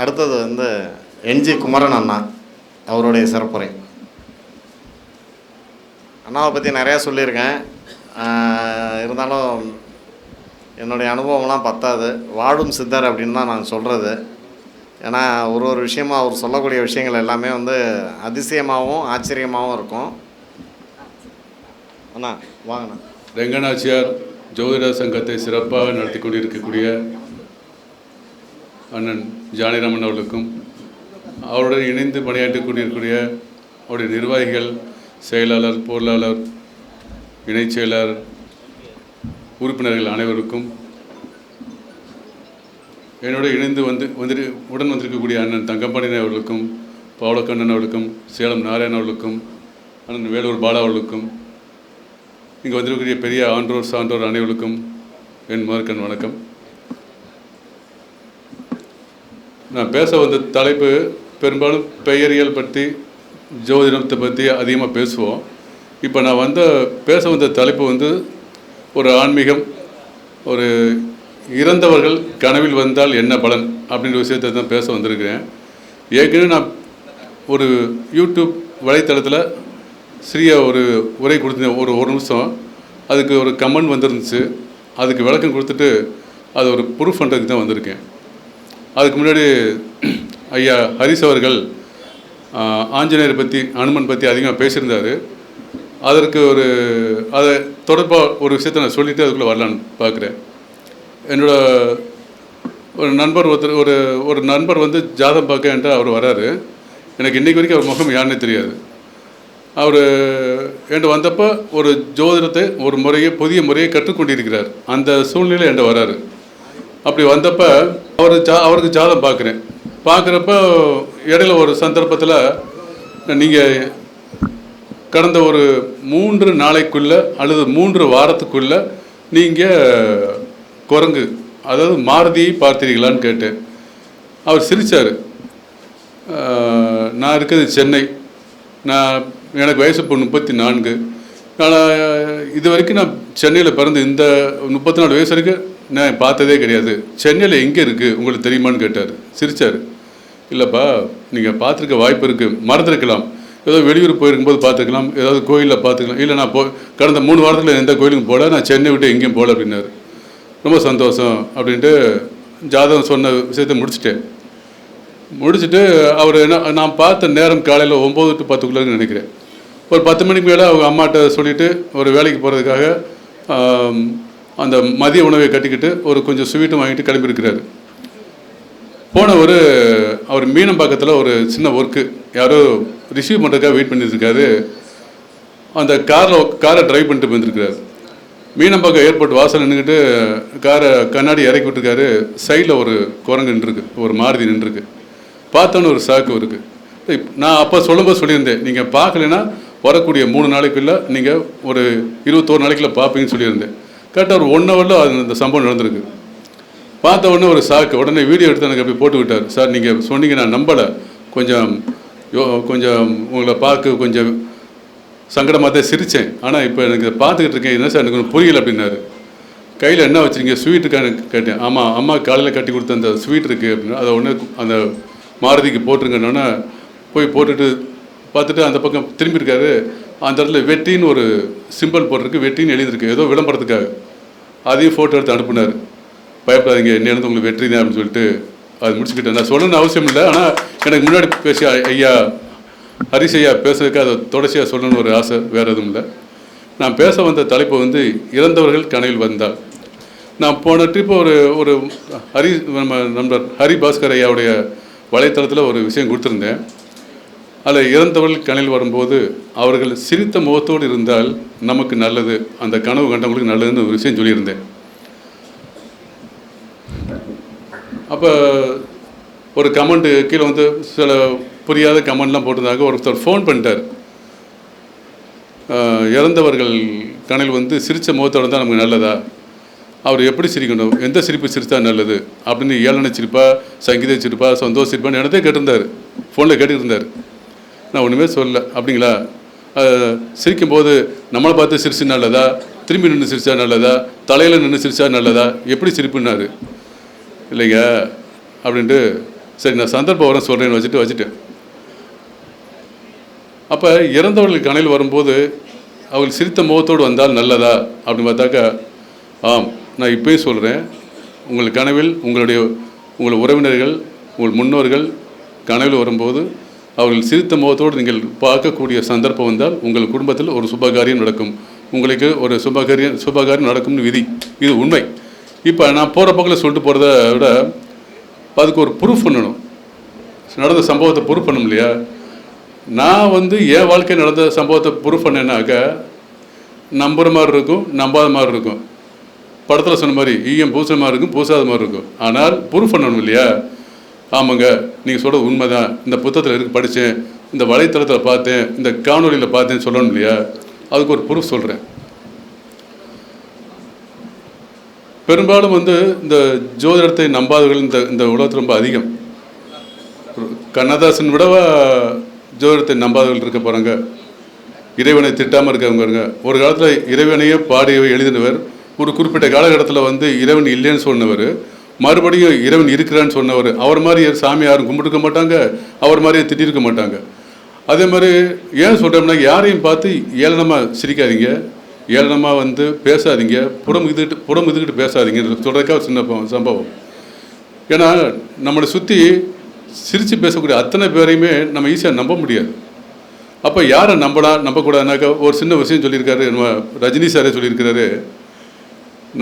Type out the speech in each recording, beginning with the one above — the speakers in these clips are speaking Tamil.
அடுத்தது வந்து என்ஜி குமரன் அண்ணா அவருடைய சிறப்புரை. அண்ணாவை பற்றி நிறையா சொல்லியிருக்கேன். இருந்தாலும் என்னுடைய அனுபவம்லாம் பத்தாது. வாழும் சித்தர் அப்படின்னு தான் நான் சொல்கிறது ஏன்னா ஒரு ஒரு விஷயமாக அவர் சொல்லக்கூடிய விஷயங்கள் எல்லாமே வந்து அதிசயமாகவும் ஆச்சரியமாகவும் இருக்கும். அண்ணா வாங்கண்ணா ரெங்கநாச்சியார் ஜோதிட சங்கத்தை சிறப்பாக நடத்தி கொண்டிருக்கக்கூடிய அண்ணன் ஜானிராமன் அவர்களுக்கும் அவருடன் இணைந்து பணியாற்றி கொண்டிருக்கூடிய அவருடைய நிர்வாகிகள் செயலாளர் பொருளாளர் இணைச் செயலர் உறுப்பினர்கள் அனைவருக்கும் என்னோட இணைந்து வந்து வந்து உடன் வந்திருக்கக்கூடிய அண்ணன் தங்கப்பாண்டியன் அவர்களுக்கும் பவளக்கண்ணன் அவர்களுக்கும் சேலம் நாராயணன் அவர்களுக்கும் அண்ணன் வேலூர் பாலா அவர்களுக்கும் இங்கே வந்திருக்கக்கூடிய பெரிய ஆன்றோர் சான்றோர் அனைவருக்கும் என் முதற்கண் வணக்கம். நான் பேச வந்த தலைப்பு பெரும்பாலும் பெயரியல் பற்றி ஜோதிடத்தை பற்றி அதிகமாக பேசுவோம். இப்போ நான் வந்த பேச வந்த தலைப்பு வந்து ஒரு ஆன்மீகம் ஒரு இறந்தவர்கள் கனவில் வந்தால் என்ன பலன் அப்படின்ற விஷயத்தை தான் பேச வந்திருக்கிறேன். ஏற்கனவே நான் ஒரு யூடியூப் வலைத்தளத்தில் சிறிய ஒரு உரை கொடுத்தேன் ஒரு ஒரு நிமிஷம். அதுக்கு ஒரு கமெண்ட் வந்துருந்துச்சு. அதுக்கு விளக்கம் கொடுத்துட்டு அது ஒரு ப்ரூஃப் பண்ணுறதுக்கு தான் வந்திருக்கேன். அதுக்கு முன்னாடி ஐயா ஹரிஸ் அவர்கள் ஆஞ்சநேயர் பற்றி அனுமன் பற்றி அதிகமாக பேசியிருந்தார். அதற்கு ஒரு அதை தொடர்பாக ஒரு விஷயத்தை நான் சொல்லிவிட்டு அதுக்குள்ளே வரலான்னு பார்க்குறேன். என்னோட ஒரு நண்பர் ஒருத்தர் ஒரு ஒரு நண்பர் வந்து ஜாதம் பார்க்க என்கிட்ட அவர் வராரு. எனக்கு இன்றைக்கு வரைக்கும் அவர் முகம் யாருன்னு தெரியாது. அவர் என்கிட்ட வந்தப்போ ஒரு ஜோதிடத்தை ஒரு முறையை புதிய முறையை கற்றுக்கொண்டிருக்கிறார். அந்த சூழ்நிலை என்கிட்ட வராரு. அப்படி வந்தப்போ அவர் ஜா அவருக்கு ஜாதம் பார்க்குறேன். பார்க்குறப்ப இடையில ஒரு சந்தர்ப்பத்தில் நீங்கள் கடந்த ஒரு மூன்று நாளைக்குள்ள அல்லது மூன்று வாரத்துக்குள்ள நீங்கள் குரங்கு அதாவது மாருதியை பார்த்தீர்களான்னு கேட்டேன். அவர் சிரித்தார் நான் இருக்கிறது சென்னை. நான் எனக்கு வயசு இப்போ முப்பத்தி நான்கு. நான் இது வரைக்கும் நான் சென்னையில் பிறந்து இந்த முப்பத்தி நாலு வயசு வரைக்கும் நான் பார்த்ததே கிடையாது. சென்னையில் எங்கே இருக்குது உங்களுக்கு தெரியுமான்னு கேட்டார். சிரிச்சார். இல்லைப்பா நீங்கள் பார்த்துருக்க வாய்ப்பு இருக்குது மறந்துருக்கலாம். ஏதோ வெளியூர் போயிருக்கும்போது பார்த்துக்கலாம் ஏதாவது கோயிலில் பார்த்துக்கலாம் இல்லை நான் போ கடந்த மூணு வாரத்தில் எந்த கோயிலுக்கும் போகல நான் சென்னை விட்டு எங்கேயும் போகல அப்படின்னாரு. ரொம்ப சந்தோஷம் அப்படின்ட்டு ஜாதகம் சொன்ன விஷயத்தை முடிச்சுட்டேன். முடிச்சுட்டு அவர் என்ன நான் பார்த்த நேரம் காலையில் ஒம்பது டு பத்துக்குள்ளேன்னு நினைக்கிறேன். ஒரு பத்து மணிக்கு மேலே அவங்க அம்மாட்ட சொல்லிவிட்டு ஒரு வேலைக்கு போகிறதுக்காக அந்த மதிய உணவை கட்டிக்கிட்டு ஒரு கொஞ்சம் ஸ்வீட்டும் வாங்கிட்டு கிளம்பியிருக்கிறாரு. போனவர் அவர் மீனம்பாக்கத்தில் ஒரு சின்ன ஒர்க்கு யாரோ ரிசீவ் பண்ணுறதுக்காக வெயிட் பண்ணியிருக்காரு. அந்த காரில் காரை ட்ரைவ் பண்ணிட்டு போயிருந்துருக்காரு மீனம்பாக்கம் ஏர்போர்ட் வாசல் நின்றுக்கிட்டு காரை கண்ணாடி இறக்கி விட்டுருக்காரு. சைடில் ஒரு குரங்கு நின்றுருக்கு ஒரு மாருதி நின்றுருக்கு. பார்த்தோன்னு ஒரு சாக்கு இருக்குது நான் அப்போ சொல்லும்போது சொல்லியிருந்தேன் நீங்கள் பார்க்கலைன்னா வரக்கூடிய மூணு நாளைக்குள்ளே நீங்கள் ஒரு இருபத்தோரு நாளைக்குள்ளே பார்ப்பீங்கன்னு சொல்லியிருந்தேன். கரெக்டாக ஒரு ஒன் ஹவரில் அது அந்த சம்பவம் நடந்திருக்கு. பார்த்த உடனே ஒரு சாக்கு உடனே வீடியோ எடுத்து எனக்கு அப்படி போட்டு விட்டார். சார் நீங்கள் சொன்னீங்க நான் நம்பலை. கொஞ்சம் யோ கொஞ்சம் உங்களை பார்க்க கொஞ்சம் சங்கடமாக தான் சிரித்தேன் ஆனால் இப்போ எனக்கு பார்த்துக்கிட்டு இருக்கேன். என்ன சார் எனக்கு ஒன்று புரியல அப்படின்னாரு. கையில் என்ன வச்சுருக்கீங்க? ஸ்வீட் கேட்டேன். ஆமாம் அம்மா காலையில் கட்டி கொடுத்த அந்த ஸ்வீட் இருக்குது அப்படின்னு. அதை ஒன்று அந்த மாருதிக்கு போட்டிருக்கணுன்னா போய் போட்டுட்டு பார்த்துட்டு அந்த பக்கம் திரும்பியிருக்காரு. அந்த இடத்துல வெட்டின்னு ஒரு சிம்பிள் போட்டிருக்கு. வெட்டின்னு எழுதியிருக்கு. ஏதோ விளம்பரத்துக்காக. அதையும் ஃபோட்டோ எடுத்து அனுப்புனார். பயப்படாதீங்க என்ன உங்களுக்கு வெற்றி தான் அப்படின்னு சொல்லிட்டு அது முடிச்சுக்கிட்டேன். நான் சொல்லணும்னு அவசியம் இல்லை ஆனால் எனக்கு முன்னாடி பேசி ஐயா ஹரிஷ் ஐயா பேசுறதுக்கு அதை தொடர்ச்சியாக சொல்லணும்னு ஒரு ஆசை வேறு எதுவும் இல்லை. நான் பேச வந்த தலைப்பு வந்து இறந்தவர்கள் கனவில் வந்தால். நான் போன ட்ரிப்பு ஒரு ஒரு ஹரி நம்ம நண்பர் ஹரி பாஸ்கர் ஐயாவுடைய வலைத்தளத்தில் ஒரு விஷயம் கொடுத்துருந்தேன். அதில் இறந்தவர்கள் கனவில் வரும்போது அவர்கள் சிரித்த முகத்தோடு இருந்தால் நமக்கு நல்லது. அந்த கனவு கண்டவங்களுக்கு நல்லதுன்னு ஒரு விஷயம் சொல்லியிருந்தேன். அப்போ ஒரு கமெண்ட் கீழே வந்து சில புரியாத கமெண்ட்லாம் போட்டிருந்தாங்க ஒருத்தர் ஃபோன் பண்ணிட்டார். இறந்தவர்கள் கனவில் வந்து சிரித்த முகத்தோட தான் நமக்கு நல்லதா? அவர் எப்படி சிரிக்கணும்? எந்த சிரிப்பு சிரித்தா நல்லது? அப்படின்னு ஏளன சிரிப்பா சங்கீத சிரிப்பா சந்தோஷ சிரிப்பான்னு எனதே கேட்டிருந்தார். ஃபோனில் கேட்டுருந்தார் நான் ஒன்றுமே சொல்லல. அப்படிங்களா? சிரிக்கும்போது நம்மளை பார்த்து சிரிச்சு நல்லதா? திரும்பி நின்று சிரிச்சா நல்லதா? தலையில் நின்று சிரிச்சா நல்லதா? எப்படி சிரிப்புன்னாரு? இல்லைங்க. அப்படின்ட்டு சரி நான் சந்தர்ப்பம் வரேன் சொல்கிறேன்னு வச்சுட்டு வச்சுட்டேன். அப்போ இறந்தவர்கள் கணையில் வரும்போது அவர்கள் சிரித்த முகத்தோடு வந்தால் நல்லதா? அப்படின்னு பார்த்தாக்கா ஆம் நான் இப்பயும் சொல்கிறேன் உங்கள் கனவில் உங்களுடைய உங்கள் உறவினர்கள் உங்கள் முன்னோர்கள் கனவில் வரும்போது அவர்கள் சிரித்த முகத்தோடு நீங்கள் பார்க்கக்கூடிய சந்தர்ப்பம் வந்தால் உங்கள் குடும்பத்தில் ஒரு சுபகாரியம் நடக்கும். உங்களுக்கு ஒரு சுபகாரியம் சுபகாரியம் நடக்கும்னு விதி. இது உண்மை. இப்போ நான் போகிற பக்கத்தில் சொல்லிட்டு போகிறத விட அதுக்கு ஒரு ப்ரூஃப் பண்ணணும். நடந்த சம்பவத்தை ப்ரூஃப் பண்ணணும் இல்லையா? நான் வந்து என் வாழ்க்கை நடந்த சம்பவத்தை ப்ரூஃப் பண்ணேன்னாக்க நம்புற மாதிரி இருக்கும் நம்பாத மாதிரி இருக்கும். படத்தில் சொன்ன மாதிரி ஈயம் பூசுகிற மாதிரி இருக்கும் பூசாத மாதிரி இருக்கும். ஆனால் ப்ரூஃப் பண்ணணும் இல்லையா? ஆமாங்க நீங்கள் சொல்கிற உண்மை தான் இந்த புத்தகத்தில் இருக்கு படித்தேன் இந்த வலைத்தளத்தில் பார்த்தேன். இந்த காணொலியில் பார்த்தேன்னு சொல்லணும் இல்லையா? அதுக்கு ஒரு ப்ரூஃப் சொல்கிறேன் பெரும்பாலும் வந்து இந்த ஜோதிடத்தை நம்பாதவர்கள் இந்த இந்த உலகத்தில் ரொம்ப அதிகம். கண்ணதாசன் விடவா ஜோதிடத்தை நம்பாதவர்கள் இருக்க போகிறாங்க இறைவனை திட்டாமல் இருக்கவங்க ஒரு காலத்தில் இறைவனையே பாடியவை எழுதினவர். ஒரு குறிப்பிட்ட காலகட்டத்தில் வந்து இறைவன் இல்லைன்னு சொன்னவர். மறுபடியும் இறைவன் இருக்கிறான்னு சொன்னவர். அவர் மாதிரி சாமி யாரும் கும்பிட்டுக்க மாட்டாங்க அவர் மாதிரியே திட்டிருக்க மாட்டாங்க. அதே மாதிரி ஏன் சொல்கிறோம்னா யாரையும் பார்த்து ஏளனமாக சிரிக்காதீங்க. ஏளனமாக வந்து பேசாதீங்க. புறம் இதுகிட்டு புறம் இதுகிட்டு பேசாதீங்க. சொல்கிறதுக்காக ஒரு சின்ன சம்பவம். ஏன்னா நம்மளை சுற்றி சிரித்து பேசக்கூடிய அத்தனை பேரையுமே நம்ம ஈஸியாக நம்ப முடியாது. அப்போ யாரை நம்பலாம் நம்பக்கூடாதுனாக்கா ஒரு சின்ன விஷயம் சொல்லியிருக்காரு. நம்ம ரஜினி சாரே சொல்லியிருக்கிறாரு.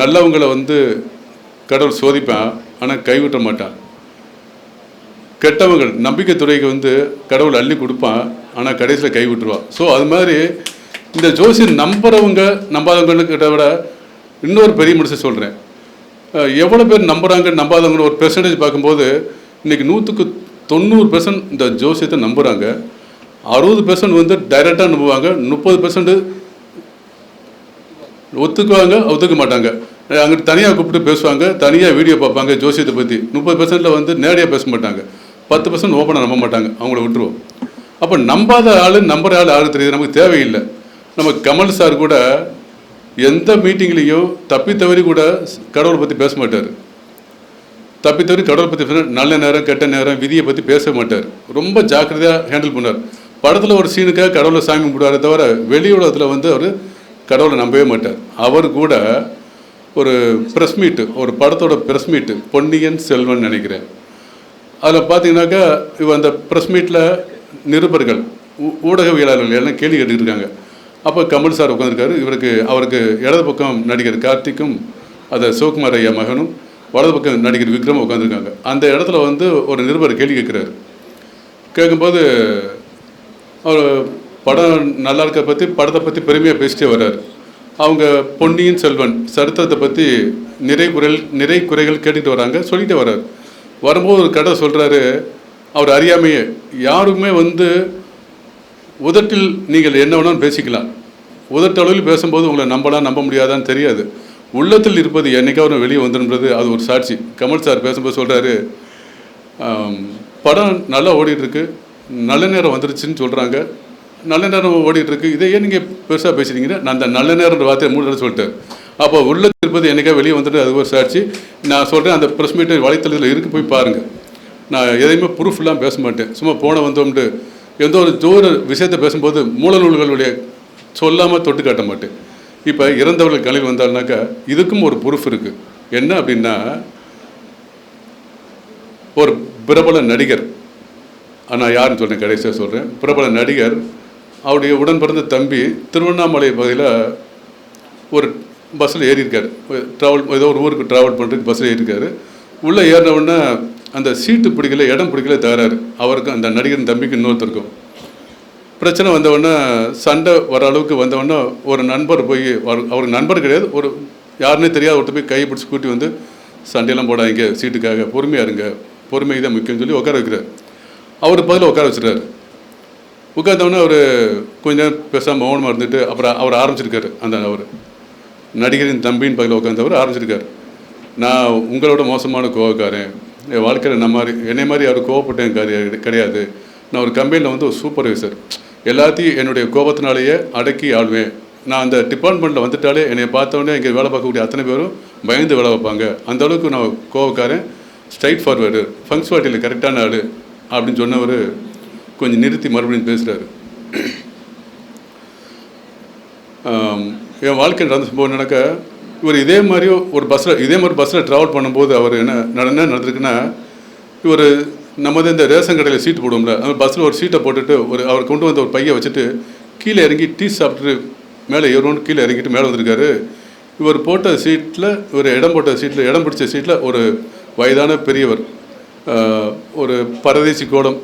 நல்லவங்களை வந்து கடவுள் சோதிப்பான் ஆனால் கைவிட்ட மாட்டான் கெட்டவங்க நம்பிக்கை துறைக்கு வந்து கடவுள் அள்ளி கொடுப்பான் ஆனால் கடைசியில் கை விட்டுருவான் ஸோ அது மாதிரி இந்த ஜோசியம் நம்புகிறவங்க நம்பாதவங்கன்னு விட இன்னொரு பெரிய மனுஷன் சொல்கிறேன் எவ்வளோ பேர் நம்புகிறாங்க நம்பாதவங்கன்னு ஒரு பெர்சன்டேஜ் பார்க்கும்போது இன்னைக்கு நூற்றுக்கு தொண்ணூறு பெர்சன்ட் இந்த ஜோசியத்தை நம்புகிறாங்க அறுபது பெர்சன்ட் வந்து டைரெக்டாக நம்புவாங்க முப்பது பெர்சன்ட் ஒத்துக்குவாங்க ஒத்துக்க மாட்டாங்க. அங்கிட்டு தனியாக கூப்பிட்டு பேசுவாங்க தனியாக வீடியோ பார்ப்பாங்க ஜோசியத்தை பற்றி முப்பது பர்சன்டில் வந்து நேரடியாக பேச மாட்டாங்க. பத்து பர்சன்ட் ஓப்பனாக நம்ப மாட்டாங்க அவங்கள விட்டுருவோம். அப்போ நம்பாத ஆள் நம்புற ஆள் ஆறு தெரியுது நமக்கு தேவையில்லை. நம்ம கமல் சார் கூட எந்த மீட்டிங்லேயும் தப்பி தவறி கூட கடவுளை பற்றி பேச மாட்டார். தப்பி தவறி கடவுளை பற்றி பேச நல்ல நேரம் கெட்ட நேரம் விதியை பற்றி பேச மாட்டார். ரொம்ப ஜாக்கிரதையாக ஹேண்டில் பண்ணார் படத்தில் ஒரு சீனுக்காக கடவுளை சாமி கும்பிடுவாரே தவிர வெளி உலகத்தில் வந்து அவர் கடவுளை நம்பவே மாட்டார். அவர் கூட ஒரு ப்ரெஸ் மீட்டு ஒரு படத்தோட ப்ரெஸ் மீட்டு பொன்னியின் செல்வன் நினைக்கிறேன். அதில் பார்த்தீங்கன்னாக்கா இவ அந்த ப்ரெஸ் மீட்டில் நிருபர்கள் ஊ- ஊடகவியலாளர்கள் எல்லாம் கேள்வி கேட்டுருக்காங்க அப்போ கமல் சார் உட்காந்துருக்காரு இவருக்கு அவருக்கு இடது பக்கம் நடிகர் கார்த்திக்கும் அதை சிவகுமார் ஐயா மகனும் வலது பக்கம் நடிகர் விக்ரம் உட்காந்துருக்காங்க அந்த இடத்துல வந்து ஒரு நிருபர் கேள்வி கேட்குறாரு. கேட்கும்போது அவர் படம் நல்லா இருக்க பற்றி படத்தை பற்றி பெருமையாக பேசிட்டே வர்றாரு. அவங்க பொன்னியின் செல்வன் சரித்திரத்தை பற்றி நிறை குறைகள் நிறை குறைகள் கேட்டுட்டு வராங்க சொல்லிட்டு வர்றாரு. வரும்போது ஒரு கடை சொல்கிறாரு அவர் அறியாமையே யாருமே வந்து உதட்டில் நீங்கள் என்ன வேணாலும் பேசிக்கலாம். உதட்டளவில் பேசும்போது உங்களை நம்பலாம் நம்ப முடியாதான்னு தெரியாது. உள்ளத்தில் இருப்பது என்னைக்காவது வெளியே வந்துன்றது அது ஒரு சாட்சி. கமல் சார் பேசும்போது சொல்கிறாரு படம் நல்லா ஓடிட்டுருக்கு நல்ல நேரம் வந்துருச்சுன்னு சொல்கிறாங்க நல்ல நேரம் ஓடிட்டு இருக்கு இதை ஏன் நீங்கள் பெருசாக பேசுறீங்கன்னா நான் அந்த நல்ல நேரம்ன்ற வார்த்தையை மூணு தடவை சொல்லிட்டேன். அப்போ உள்ள திருப்பதி என்னைக்கா வெளியே வந்துட்டு அது ஒரு சாட்சி. நான் சொல்கிறேன் அந்த ப்ரெஸ் மீட்டர் வலைத்தளத்தில் இருக்கு போய் பாருங்கள் நான் எதையுமே ப்ரூஃப்லாம் பேச மாட்டேன். சும்மா போன வந்தோம்ட்டு எந்த ஒரு ஜோர விஷயத்தை பேசும்போது மூல நூல்களுடைய சொல்லாமல் தொட்டு காட்ட மாட்டேன். இப்போ இறந்தவர்கள் கலையில் வந்தால்னாக்கா இதுக்கும் ஒரு ப்ரூஃப் இருக்குது என்ன அப்படின்னா ஒரு பிரபல நடிகர் நான் யாருன்னு சொல்கிறேன் கடைசியாக சொல்கிறேன் பிரபல நடிகர் அவருடைய உடன் பிறந்த தம்பி திருவண்ணாமலை பகுதியில் ஒரு பஸ்ஸில் ஏறியிருக்காரு. ட்ராவல் ஏதோ ஒரு ஊருக்கு ட்ராவல் பண்ணுறதுக்கு பஸ்ஸில் ஏறியிருக்காரு. உள்ளே ஏறினவுடனே அந்த சீட்டு பிடிக்கல இடம் பிடிக்கல தகராறு. அவருக்கும் அந்த நடிகரின் தம்பிக்கு இன்னொருத்தருக்கும் பிரச்சனை வந்தவுடனே சண்டை வர அளவுக்கு வந்தவுடனே ஒரு நண்பர் போய் அவர்- அவருக்கு நண்பர் கிடையாது ஒரு யாருன்னே தெரியாத ஒருத்தர் போய் கை பிடிச்சி கூட்டி வந்து சண்டையெல்லாம் போடாதீங்க சீட்டுக்காக பொறுமையாக இருங்க. பொறுமை தான் முக்கியம்னு சொல்லி உட்கார வைக்கிறார். அவர் பதில் உட்கார வச்சுறாரு உட்காந்தவொடனே அவர் கொஞ்ச நேரம் பேசாமல் மௌனமாக இருந்துட்டு அப்புறம் அவர் ஆரம்பிச்சிருக்காரு. அந்த அவர். நடிகரின் தம்பின்னு பக்கத்தில் உட்காந்தவர் ஆரம்பிச்சிருக்காரு. நான் உங்களோட மோசமான கோவக்காரன். என் வாழ்க்கையில் நான் மாதிரி என்னை மாதிரி யாரும் கோவப்பட்டேன் கிடையாது கிடையாது. நான் ஒரு கம்பெனியில் வந்து ஒரு சூப்பர்வைசர் எல்லாத்தையும் என்னுடைய கோபத்தினாலேயே அடக்கி ஆளுவேன் நான் அந்த டிபார்ட்மெண்ட்டில் வந்துட்டாலே என்னை பார்த்தோன்னே இங்கே வேலை பார்க்கக்கூடிய அத்தனை பேரும் பயந்து வேலை வைப்பாங்க அந்த அளவுக்கு நான் கோவக்காரன். ஸ்ட்ரைட் ஃபார்வேர்டு ஃபங்க்சுவாலிட்டியில் கரெக்டான ஆள் அப்படின்னு சொன்னவர் கொஞ்சம் நிறுத்தி மறுபடியும் பேசுகிறாரு என் வாழ்க்கை நடந்த சம்பவம் நடக்க இவர் இதே மாதிரி ஒரு பஸ்ஸில் இதே மாதிரி பஸ்ஸில் ட்ராவல் பண்ணும்போது அவர் என்ன நட- என்ன நடந்திருக்குன்னா இவர் நம்ம இந்த ரேஷன் கடையில் சீட்டு போடுவோம்ல அந்த பஸ்ஸில் ஒரு சீட்டை போட்டுட்டு ஒரு அவர் கொண்டு வந்த ஒரு பையை வச்சுட்டு கீழே இறங்கி டீ சாப்பிட்டுட்டு மேலே ஏறணும்னு கீழே இறங்கிட்டு மேலே வந்திருக்காரு. இவர் போட்ட சீட்டில் இவர் இடம் போட்ட சீட்டில் இடம் பிடிச்ச சீட்டில் ஒரு வயதான பெரியவர் ஒரு பரதேசி கோலம்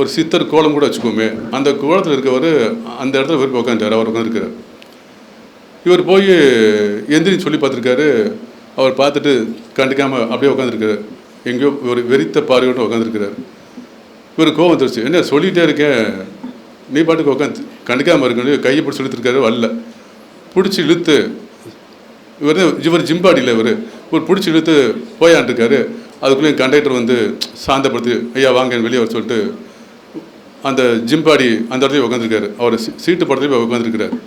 ஒரு சித்தர் கோலம் கூட வச்சுக்கோமே அந்த கோலத்தில் இருக்கவர் அந்த இடத்துல இவர் உட்காந்துட்டார் அவர் உட்காந்துருக்கார் இவர் போய் எந்திரின்னு சொல்லி பார்த்துருக்காரு. அவர் பார்த்துட்டு கண்டுக்காமல் அப்படியே உட்காந்துருக்காரு எங்கேயோ ஒரு வெறித்த பார்வையோடு உட்காந்துருக்கிறார் இவர் கோவம் வந்துருச்சு. என்ன சொல்லிகிட்டே இருக்கேன். நீ பாட்டுக்கு உட்காந்து கண்டுக்காமல் இருக்கணும் கையை பிடிச்சி இழுத்துருக்காரு வரல. பிடிச்சி இழுத்து இவர் இவர் ஜிம்பாடியில் இவர். இவர் பிடிச்சி இழுத்து போயான்ட்டுருக்காரு அதுக்குள்ளே கண்டக்டர் வந்து சாந்தப்படுத்தி ஐயா வாங்க வெளியே வர சொல்லிட்டு அந்த ஜிம்பாடி அந்த இடத்துல உட்காந்துருக்காரு அவர் சீட்டு படத்துல போய் உட்காந்துருக்கிறார்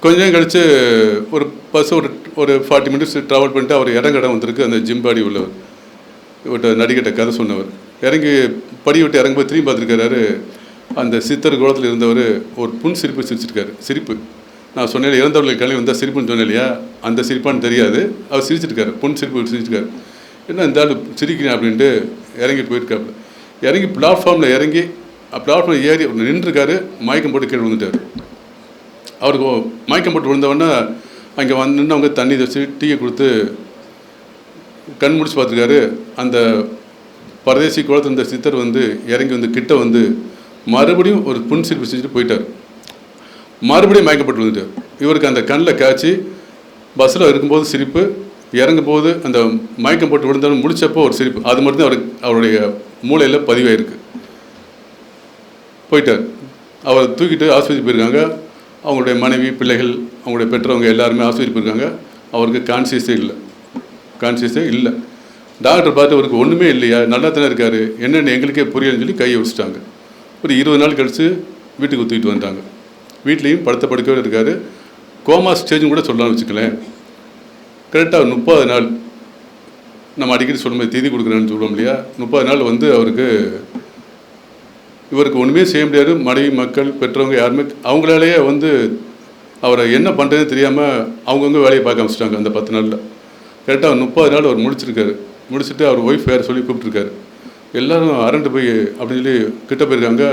கொஞ்ச நேரம் ஒரு பஸ் ஒரு ஒரு ஃபார்ட்டி மினிட்ஸ் ட்ராவல் பண்ணிட்டு அவர் இறங்க இடம் வந்திருக்கு. அந்த ஜிம்பாடி உள்ளவர் இவர்கிட்ட நடிகட்ட கதை சொன்னவர். இறங்கி படி விட்டு இறங்கும்போது திரும்பி பார்த்துருக்காரு அந்த சித்தர் கோலத்தில் இருந்தவர் ஒரு புன் சிரிப்பு சிரிச்சிருக்காரு. சிரிப்பு. நான் சொன்னேன் இறந்தவர்கள் கிளம்பி வந்தால் சிரிப்புன்னு சொன்னேன் இல்லையா? அந்த சிரிப்பான்னு தெரியாது. அவர் சிரிச்சிருக்காரு. புன் சிரிப்பு சிரிச்சிருக்காரு. என்ன இந்த ஆள் சிரிக்கிறேன் அப்படின்ட்டு இறங்கி போயிருக்காப்புல. இறங்கி பிளாட்ஃபார்மில் இறங்கி பிளாட்ஃபார்மில் ஏறி நின்றுருக்காரு மயக்கம் போட்டு கீழே விழுந்துட்டார். அவருக்கு மயக்கம் போட்டு விழுந்தவொடனே அங்கே வந்து நின்று அவங்க தண்ணி வச்சு டீயை கொடுத்து கண் முடிச்சு பார்த்துருக்காரு. அந்த பரதேசி குளத்தில் இருந்த சித்தர் வந்து இறங்கி வந்து கிட்ட வந்து மறுபடியும் ஒரு புன் சிரிப்பு செஞ்சுட்டு போயிட்டார். மறுபடியும் மயக்கப்பட்டு விழுந்துட்டார். இவருக்கு அந்த கண்ணில் காய்ச்சி பஸ்ஸில் இருக்கும்போது சிரிப்பு இறங்கும்போது அந்த மயக்கம் போட்டு விழுந்தவன் முடித்தப்போ ஒரு சிரிப்பு. அது மட்டும்தான் அவருக்கு அவருடைய மூளையில் பதிவாயிருக்கு போயிட்டார் அவரை தூக்கிட்டு ஆஸ்பத்திரி போயிருக்காங்க. அவங்களுடைய மனைவி பிள்ளைகள் அவங்களுடைய பெற்றவங்க எல்லாருமே ஆஸ்பத்திரி போயிருக்காங்க. அவருக்கு கான்சியஸே இல்லை. கான்சியஸே இல்லை. டாக்டர் பார்த்து அவருக்கு ஒன்றுமே இல்லையா? நல்லா தானே இருக்கார். என்னென்னு எங்களுக்கே புரியலன்னு சொல்லி கையை வச்சுட்டாங்க. ஒரு இருபது நாள் கழித்து வீட்டுக்கு தூக்கிட்டு வந்துட்டாங்க. வீட்லேயும் படுத்த படுக்கவே இருக்காரு. கோமா ஸ்டேஜும் கூட சொல்லலாம்னு வச்சுக்கலேன். கரெக்டாக முப்பது நாள் நம்ம அடிக்கடி சொல்லும்போது தேதி கொடுக்குறேன்னு சொல்லுவோம் இல்லையா? முப்பது நாள் வந்து அவருக்கு இவருக்கு ஒன்றுமே செய்ய முடியாது. மனைவி மக்கள் பெற்றவங்க யாருமே அவங்களாலேயே வந்து அவரை என்ன பண்ணுறதுன்னு தெரியாமல் அவங்கவுங்க வேலையை பார்க்க ஆரம்பிச்சிட்டாங்க அந்த பத்து நாளில். கரெக்டாக முப்பது நாள் அவர் முடிச்சிருக்காரு. முடிச்சுட்டு அவர் ஒய்ஃப் வேறு சொல்லி கூப்பிட்டுருக்காரு. எல்லாரும் அரண்டு போய் அப்படின்னு சொல்லி கிட்ட போயிருக்காங்க.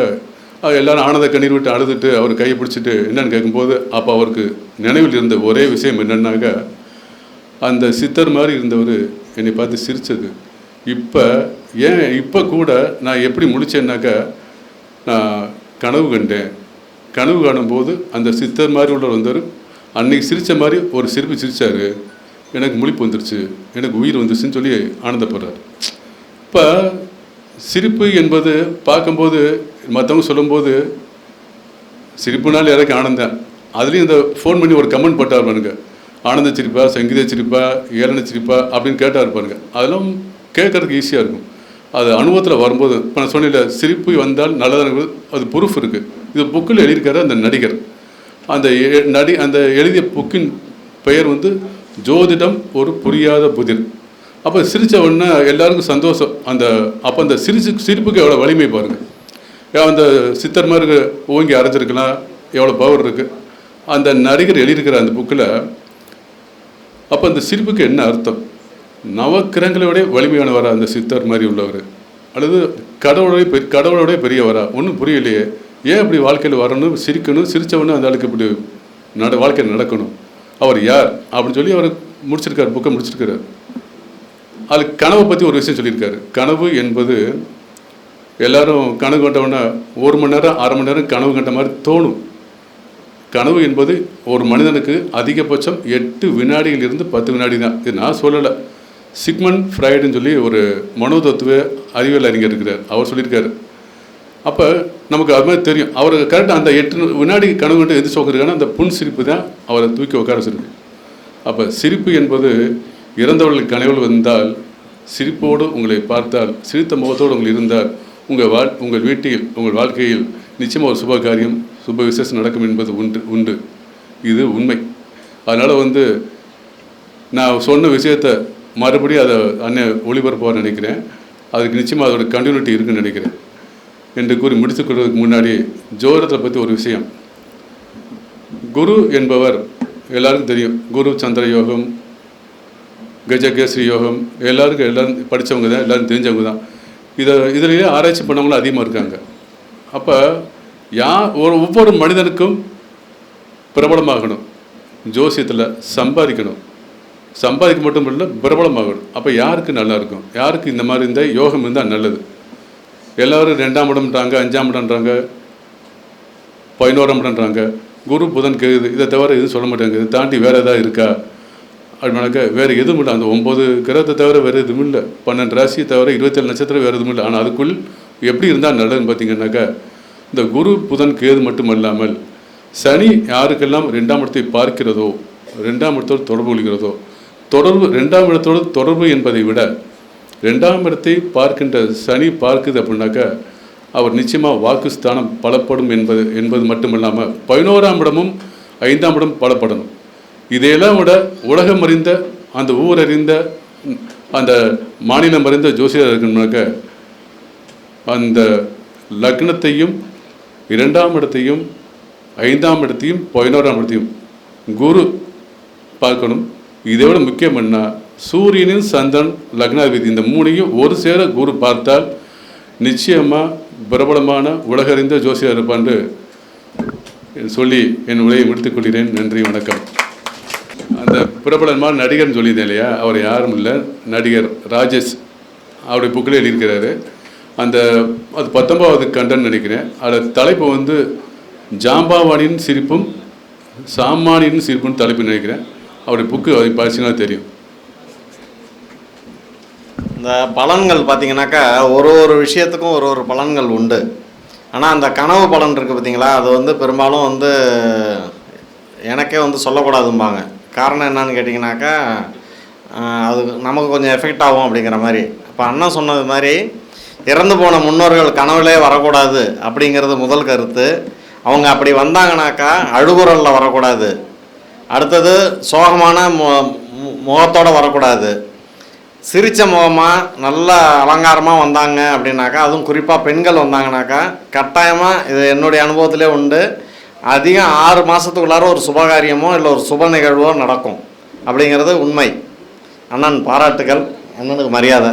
எல்லாரும் ஆனந்த கண்ணீர் விட்டு அழுதுட்டு அவர் கையை பிடிச்சிட்டு என்னன்னு கேட்கும்போது அப்போ அவருக்கு நினைவில் இருந்த ஒரே விஷயம் என்னன்னாக்கா அந்த சித்தர் மாதிரி இருந்தவர் என்னை பார்த்து சிரித்தது இப்போ ஏன் இப்போ கூட நான் எப்படி முடித்தேன்னாக்கா நான் கனவு கண்டேன். கனவு காணும்போது அந்த சித்தர் மாதிரி உள்ளவர் வந்தவர் அன்னைக்கு சிரித்த மாதிரி ஒரு சிரிப்பு சிரித்தார் எனக்கு முழிப்பு வந்துருச்சு. எனக்கு உயிர் வந்துருச்சுன்னு சொல்லி ஆனந்தப்படுறார். இப்போ சிரிப்பு என்பது பார்க்கும்போது மற்றவங்க சொல்லும்போது சிரிப்புனால எனக்கு ஆனந்தம். அதுலேயும் இந்த ஃபோன் பண்ணி ஒரு கமெண்ட் போட்டார் பாருங்க. ஆனந்த சிரிப்பா சங்கீத சிரிப்பா ஏளன சிரிப்பா அப்படின்னு கேட்டார் பாருங்கள் அதெல்லாம் கேட்கறதுக்கு ஈஸியாக இருக்கும். அது அனுபவத்தில் வரும்போது இப்போ நான் சொன்னேன் சிரிப்பு வந்தால் நல்லதாக அது ப்ரூஃப் இருக்குது இது புக்கில் எழுதியிருக்காரு அந்த நடிகர். அந்த எ- நடி அந்த எழுதிய புக்கின் பெயர் வந்து ஜோதிடம் ஒரு புரியாத புதிர். அப்போ சிரித்த உடனே எல்லாருக்கும் சந்தோஷம். அந்த அப்போ அந்த சிரிச்சு சிரிப்புக்கு எவ்வளோ வலிமை பாருங்கள் அந்த சித்தர் மாதிரி ஓங்கி அரைஞ்சிருக்கலாம் எவ்வளோ பவர் இருக்குது அந்த நடிகர் எழுதியிருக்கிற அந்த புக்கில் அப்போ அந்த சிரிப்புக்கு என்ன அர்த்தம்? நவக்கிரங்களோட விட வலிமையானவரா அந்த சித்தர் மாதிரி உள்ளவர்? அல்லது கடவுளோடைய பெ கடவுளோடைய பெரியவரா? ஒன்றும் புரியலையே. ஏன் இப்படி வாழ்க்கையில் வரணும் சிரிக்கணும் சிரித்தவொன்னே அந்த ஆளுக்கு இப்படி நட வாழ்க்கையில் நடக்கணும்? அவர் யார்? அப்படின்னு சொல்லி அவர் முடிச்சிருக்கார் புக்கை முடிச்சிருக்காரு அது கனவை பற்றி ஒரு விஷயம் சொல்லியிருக்காரு. கனவு என்பது எல்லாரும் கனவு கண்டவொன்னே ஒரு மணி நேரம் அரை மணி நேரம் கனவு கண்ட மாதிரி தோணும். கனவு என்பது ஒரு மனிதனுக்கு அதிகபட்சம் எட்டு வினாடியிலிருந்து பத்து வினாடி தான். இது நான் சொல்லலை. சிக்மன் ஃப்ரைடுன்னு சொல்லி ஒரு மனோதத்துவ அறிவியல் அறிஞர் இருக்கிறார். அவர் சொல்லியிருக்காரு. அப்போ நமக்கு அது மாதிரி தெரியும். அவர் கரெக்டாக அந்த எட்டு வினாடி கனவு எது சொல்கிறாங்கன்னா அந்த புன் சிரிப்பு தான் அவரை தூக்கி உட்கார வச்சிருக்கு. அப்போ சிரிப்பு என்பது இறந்தவர்களுக்கு கனவில் வந்தால் சிரிப்போடு உங்களை பார்த்தால் சிரித்த முகத்தோடு உங்கள் இருந்தால் உங்கள் வாழ் உங்கள் வீட்டில் உங்கள் வாழ்க்கையில் நிச்சயமாக ஒரு சுப காரியம் சுப விசேஷம் நடக்கும் என்பது உண்டு உண்டு. இது உண்மை. அதனால் வந்து நான் சொன்ன விஷயத்த மறுபடியும் அதை அண்ணன் ஒளிபரப்பாக நினைக்கிறேன். அதுக்கு நிச்சயமாக அதோட கண்டினியூட்டி இருக்குன்னு நினைக்கிறேன். என்று கூறி முடித்துக்கொள்வதற்கு முன்னாடி ஜோதிடத்தை பற்றி ஒரு விஷயம். குரு என்பவர் எல்லாருக்கும் தெரியும். குரு சந்திர யோகம் கஜகேசரி யோகம் எல்லாருக்கும் எல்லாரும் படித்தவங்க தான் எல்லாரும் தெரிஞ்சவங்க தான். இதை இதிலேயே ஆராய்ச்சி பண்ணவங்களும் அதிகமாக இருக்காங்க. அப்போ யா ஒரு ஒவ்வொரு மனிதனுக்கும் பிரபலமாகணும். ஜோசியத்தில் சம்பாதிக்கணும். சம்பாதிக்க மட்டும் இல்லை பிரபலமாகணும். அப்போ யாருக்கு நல்லா இருக்கும் யாருக்கு இந்த மாதிரி இருந்தால் யோகம் இருந்தால் நல்லது? எல்லோரும் ரெண்டாம் இடம்ன்றாங்க அஞ்சாம் இடம்ன்றாங்க பதினோராம் இடம்ன்றாங்க. குரு புதன் கேது இதை தவிர எதுவும் சொல்ல மாட்டாங்க. இதை தாண்டி வேறு எதாவது இருக்கா? அப்படின்னாக்க வேறு எதுவும் இல்லை. அந்த ஒம்பது கிரகத்தை தவிர வேறு எதுவும் இல்லை. பன்னெண்டு ராசியை தவிர இருபத்தேழு நட்சத்திரம் வேறு எதுவும் இல்லை. ஆனால் அதுக்குள் எப்படி இருந்தால் நல்லதுன்னு பார்த்தீங்கன்னாக்கா இந்த குரு புதன் கேது மட்டுமல்லாமல் சனி யாருக்கெல்லாம் ரெண்டாம் இடத்தை பார்க்கிறதோ ரெண்டாம் இடத்தோடு தொடர்பு கொள்கிறதோ தொடர்பு ரெண்டாம் இடத்தோடு தொடர்பு என்பதை விட ரெண்டாம் இடத்தை பார்க்கின்ற சனி பார்க்குது அப்படின்னாக்கா அவர் நிச்சயமாக வாக்குஸ்தானம் பலப்படும் என்பது என்பது மட்டுமில்லாமல் பதினோராம் இடமும் ஐந்தாம் இடம் பலப்படணும். இதையெல்லாம் விட உலகம் அறிந்த அந்த ஊர் அறிந்த அந்த மாநிலம் அறிந்த ஜோசியர் இருக்கணும்னாக்க அந்த லக்னத்தையும் இரண்டாம் இடத்தையும் ஐந்தாம் இடத்தையும் பதினோராம் இடத்தையும் குரு பார்க்கணும். இதை விட முக்கியம் என்ன? சூரியனின் சந்திரன் லக்னாதிபதி இந்த மூணையும் ஒரு சேர குரு பார்த்தால் நிச்சயமாக பிரபலமான உலகறிந்த ஜோசியர் இருப்பான்னு சொல்லி என் உரையை முடித்துக் கொள்கிறேன். நன்றி வணக்கம். அந்த பிரபலமான நடிகர்னு சொல்லியிருந்தேன் இல்லையா? அவர் யாரும் இல்லை. நடிகர் ராஜேஷ் அவருடைய புக்கில் எழுதியிருக்கிறாரு. அந்த அது பத்தொன்பாவது கண்டன் நினைக்கிறேன். அதில் தலைப்பு வந்து ஜாம்பாவானின் சிரிப்பும் சாமானியின் சிரிப்புன்னு தலைப்பு நினைக்கிறேன். அவருடைய புக்கு அதை படிச்சீங்கன்னா தெரியும். இந்த பலன்கள் பார்த்தீங்கன்னாக்கா ஒரு ஒரு விஷயத்துக்கும் ஒரு ஒரு பலன்கள் உண்டு. ஆனால் அந்த கனவு பலன் இருக்குது பார்த்தீங்களா அது வந்து பெரும்பாலும் வந்து எனக்கே வந்து சொல்லக்கூடாதும்பாங்க. காரணம் என்னன்னு கேட்டிங்கனாக்கா அது நமக்கு கொஞ்சம் எஃபெக்ட் ஆகும் அப்படிங்கிற மாதிரி. இப்போ அண்ணன் சொன்னது மாதிரி இறந்து போன முன்னோர்கள் கனவுலே வரக்கூடாது அப்படிங்கிறது முதல் கருத்து. அவங்க அப்படி வந்தாங்கனாக்கா அழுகுரலில் வரக்கூடாது. அடுத்தது சோகமான மு முகத்தோடு வரக்கூடாது. சிரித்த முகமாக நல்ல அலங்காரமாக வந்தாங்க அப்படின்னாக்கா அதுவும் குறிப்பாக பெண்கள் வந்தாங்கனாக்கா கட்டாயமாக இது என்னுடைய அனுபவத்திலே உண்டு. அதிகம் ஆறு மாதத்துக்குள்ளார ஒரு சுபகாரியமோ இல்லை ஒரு சுப நிகழ்வோ நடக்கும் அப்படிங்கிறது உண்மை. அண்ணன் பாராட்டுகள் அண்ணனுக்கு மரியாதை.